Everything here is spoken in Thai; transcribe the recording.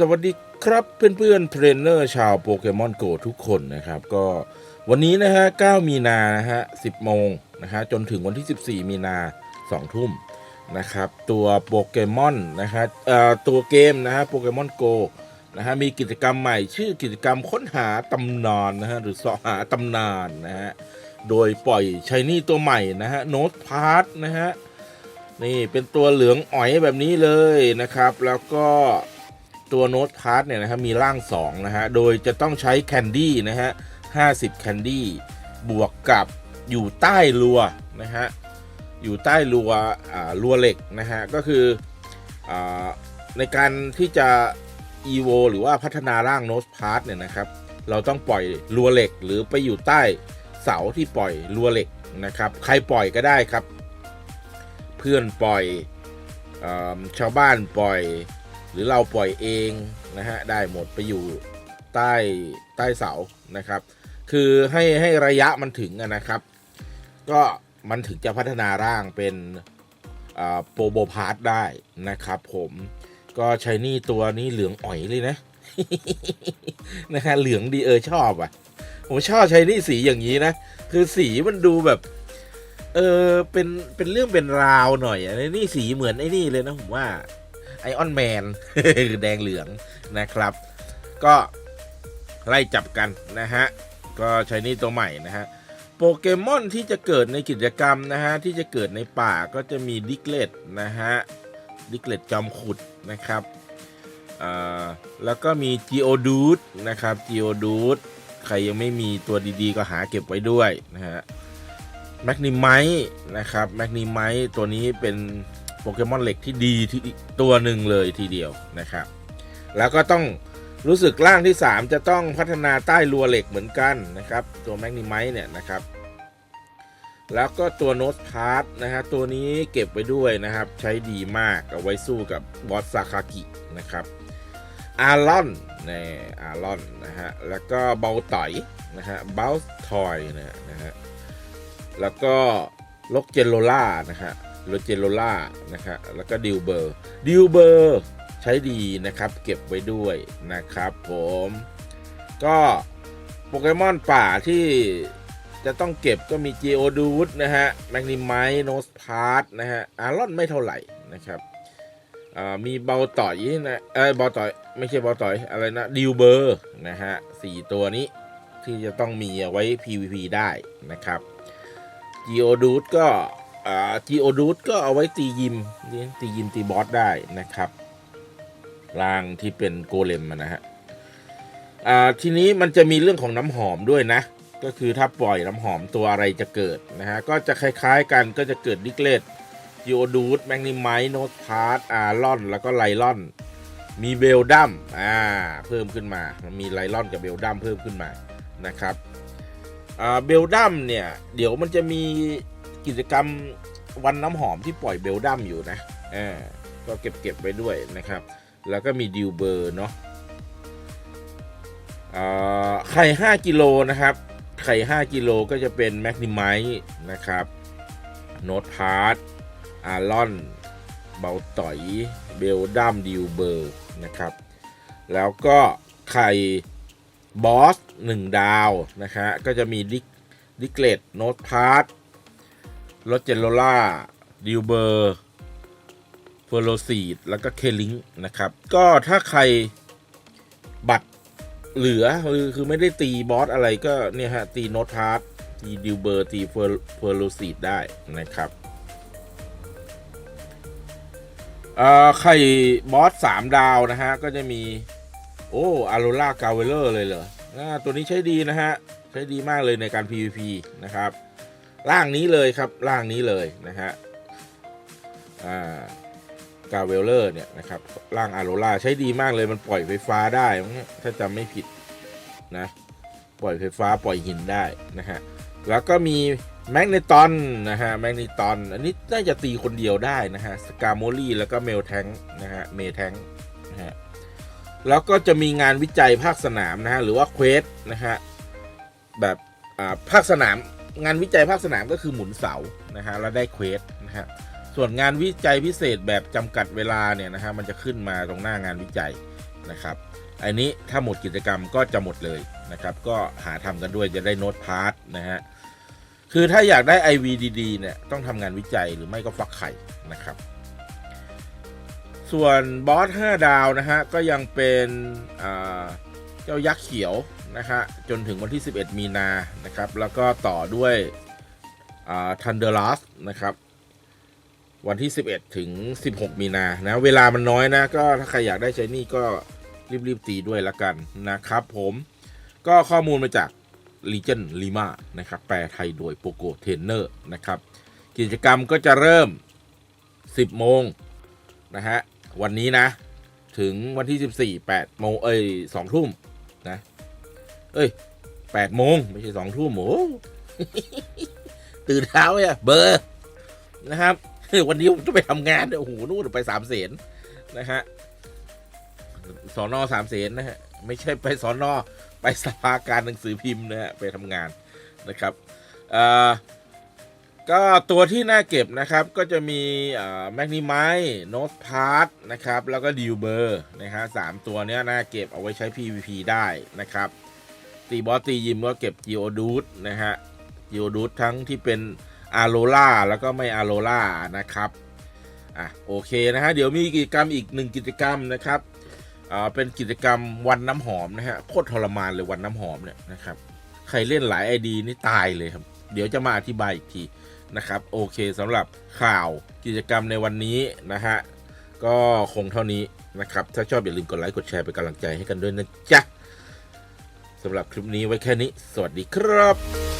สวัสดีครับเพื่อนๆเทรนเนอร์ชาวโปเกมอนโกทุกคนนะครับ ก็วันนี้นะฮะ 9 มีนานะฮะ 10 โมงนะฮะ จนถึงวันที่ 14 มีนา 2 ทุ่มนะครับ ตัวโปเกมอนนะฮะเอ่อตัวเกมนะฮะโปเกมอนโกนะฮะ มีกิจกรรมใหม่ชื่อกิจกรรมค้นหาตำนานนะฮะ หรือเสาะหาตำนานนะฮะ โดยปล่อยชายนี่ตัวใหม่นะฮะ โน้ตพาร์ทนะฮะ นี่เป็นตัวเหลืองอ๋อยแบบนี้เลยนะครับ แล้วก็ ตัวโน้ตพาร์ทเนี่ยนะครับมีร่าง2นะฮะโดยจะต้องใช้แคนดี้นะฮะ50แคนดี้บวกกับอยู่ใต้รัวนะฮะอยู่ใต้รัวอ่ารัวเหล็กนะฮะก็คืออาในการที่จะ EVO หรือว่าพัฒนาร่างโน้ตพาร์ทเนี่ยนะครับ เราต้องปล่อยรัวเหล็ก หรือไปอยู่ใต้เสาที่ปล่อยรัวเหล็กนะครับ ใครปล่อยก็ได้ครับ เพื่อนปล่อยอชาวบ้านปล่อย หรือเราปล่อยเองนะฮะได้หมดไปอยู่ใต้ใต้เสานะครับ คือให้ให้ระยะมันถึงนะครับ ก็มันถึงจะพัฒนาร่างเป็นโปรโบพาร์ตได้นะครับผมก็ใช้นี่ตัวนี้เหลืองอ่อยเลยนะนะฮะเหลืองดีเออชอบอะ ผมชอบใช้นี่สีอย่างนี้นะ คือสีมันดูแบบ เออเป็นเป็นเรื่องเป็นราวหน่อยอะนี่สีเหมือนไอ้นี่เลยนะผมว่า ไอออนแมนแดงเหลืองนะครับ ก็ไล่จับกันนะฮะ ก็ใช้นี่ตัวใหม่นะฮะ โปเกมอนที่จะเกิดในกิจกรรมนะฮะ ที่จะเกิดในป่าก็จะมีดิกเลตนะฮะ ดิกเลตจอมขุดนะครับแล้วก็มี g ีโอดูดนะครับ g ีโอดูดใครยังไม่มีตัวดีๆ ก็หาเก็บไว้ด้วยนะฮะแมกนิไมนะครับแมกนิไมตัวนี้เป็น ปเกมอนเหล็กที่ดีที่ตัวหนึ่งเลยทีเดียวนะครับ แล้วก็ต้องรู้สึกร่างที่ 3 จะต้องพัฒนาใต้รัวเหล็กเหมือนกันนะครับ ตัวแมกนิไมเนี่ยนะครับ แล้วก็ตัวโนสพาร์ตนะฮะตัวนี้เก็บไว้ด้วยนะครับ ใช้ดีมากเอาไว้สู้กับบอสซาคากินะครับอารอนนี่อารอนนะฮะแล้วก็เบลต่อยนะฮะเบลทอยนะนะฮะแล้วก็ล็อกเจนโลล่านะฮะ โลเจโลล่านะฮะแล้วก็ดิวเบอร์ดิวเบอร์ใช้ดีนะครับ เก็บไว้ด้วยนะครับผมก็โปเกมอนป่าที่จะต้องเก็บก็มี g โอดูดนะฮะแมกนิมไมโนสพาร์ตนะฮะอารอนไม่เท่าไหร่นะครับมีเบลต่อยนะเออเบลต่อยไม่ใช่เบลต่อยอะไรนะดิวเบอร์นะฮะสี่ตัวนี้ที่จะต้องมีเอาไว้ PVP ได้นะครับจีโอดูดก็ จีโอดูดก็เอาไว้ตียิมนี่ตียิมตีบอสได้นะครับร่างที่เป็นโกเลมนะฮะอ่าทีนี้มันจะมีเรื่องของน้ำหอมด้วยนะ ก็คือถ้าปล่อยน้ำหอมตัวอะไรจะเกิดนะฮะ ก็จะคล้ายๆกันก็จะเกิดดิกเลตจีโอดูดแมกนิไมโนพาร์ตอารอน แล้วก็ไลลอน มีเบลดัมอ่าเพิ่มขึ้นมา มีไลลอนกับเบลดัมเพิ่มขึ้นมานะครับอ่าเบลดัมเนี่ย เดี๋ยวมันจะมี กิจกรรมวันน้ำหอมที่ปล่อยเบลดัมอยู่นะอ่าก็เก็บเก็บไว้ด้วยนะครับ แล้วก็มีดิวเบอร์เนาะไข่ 5 กิโลนะครับ ไข่ 5 กิโลก็จะเป็นแมกนิไมนะครับโนตพาร์ตอารอน เบลต่อยเบลดัมดิวเบอร์นะครับ แล้วก็ไข่บอสหนึ่งดาว นะฮะก็จะมีดิกดิกเลตโนตพาร์ต รถเจนโลล่าดิวเบอร์เฟอร์โลซีดแล้วก็เคลิงนะครับ ก็ถ้าใครบัตรเหลือคือคือไม่ได้ตีบอสอะไรก็เนี่ยฮะ ตีโนตพาร์ตตีดิวเบอร์ตีเฟอร์เฟอร์โลซีดได้นะครับอ่อไข่บอสสามดาวนะฮะ ก็จะมี โอ้อารูล่ากาเวลเลอร์เลยเหรอตัวนี้ใช้ดีนะฮะ ใช้ดีมากเลยในการ PVP นะครับ ร่างนี้เลยครับร่างนี้เลยนะฮะอ่ากาเวลเลอร์เนี่ยนะครับร่างอารูล่าใช้ดีมากเลยมันปล่อยไฟฟ้าได้ถ้าจำไม่ผิดนะปล่อยไฟฟ้าปล่อยหินได้นะฮะแล้วก็มีแมกเนตอนนะฮะแมกเนตอนอันนี้น่าจะตีคนเดียวได้นะฮะสกาโมลี่แล้วก็เมลแทงนะฮะเมแทงนะฮะแล้วก็จะมีงานวิจัยภาคสนามนะฮะหรือว่าเควสนะฮะแบบอ่าภาคสนาม งานวิจัยภาคสนามก็คือหมุนเสานะฮะแล้วได้เควสนะฮะส่วนงานวิจัยพิเศษแบบจำกัดเวลาเนี่ยนะฮะมันจะขึ้นมาตรงหน้างานวิจัยนะครับอันนี้ถ้าหมดกิจกรรมก็จะหมดเลยนะครับ ก็หาทำกันด้วยจะได้โน้ตพาร์ทนะฮะคือถ้าอยากได้ IV ดีๆเนี่ยต้องทำงานวิจัยหรือไม่ก็ฟักไข่นะครับ ส่วนบอส 5 ดาวนะฮะก็ยังเป็นเจ้ายักษ์เขียว นะฮะจนถึงวันที่ 11 มีนานะครับแล้วก็ต่อด้วยทันเดอร์ลัสนะครับวันที่ 11 ถึง 16 มีนานะเวลามันน้อยนะก็ถ้าใครอยากได้ใช้นี่ก็รีบๆตีด้วยละกันนะครับผมก็ข้อมูลมาจาก Legion Lima นะครับแปลไทยโดย Poco Trainer นะครับกิจกรรมก็จะเริ่ม 10 โมงนะฮะวันนี้นะ ถึงวันที่ 14 8โมงเอ้ย2ทุ่มนะ เอ้ย8โมงไม่ใช่2ทุ่มโอ้ตื่นเช้าเนี่ยเบอร์นะครับวันนี้ผมจะไปทำงานเนี่ยโอ้โหนู่นไปสามเสนนะฮะสอนอสามเสนนะฮะไม่ใช่ไปสอนอไปสภาการหนังสือพิมพ์นะฮะไปทำงานนะครับอ่อก็ตัวที่น่าเก็บนะครับก็จะมีแมกนีไมโนสพาร์ตนะครับแล้วก็ดิวเบอร์นะฮะสามตัวเนี้ยน่าเก็บเอาไว้ใช้ PVP ได้นะครับ ตีบอสตียิมก็เก็บ g ีโอดูดนะฮะ g ีโอดูดทั้งที่เป็นอาโ o ล่าแล้วก็ไม่อาโ o ล่านะครับอะโอเคนะฮะเดี๋ยวมีกิจกรรมอีกหนึ่งกิจกรรมนะครับอ่าเป็นกิจกรรมวันน้ำหอมนะฮะโคตรทรมานเลยวันน้ำหอมเนี่ยนะครับใครเล่นหลายไอดีนี่ตายเลยครับ เดี๋ยวจะมาอธิบายอีกทีนะครับโอเคสำหรับข่าวกิจกรรมในวันนี้นะฮะก็คงเท่านี้นะครับ ถ้าชอบอย่าลืมกดไลค์กดแชร์เป็นกำลังใจให้กันด้วยนะจ๊ะำหรับคลิปนี้ไว้แค่นี้ สวัสดีครับ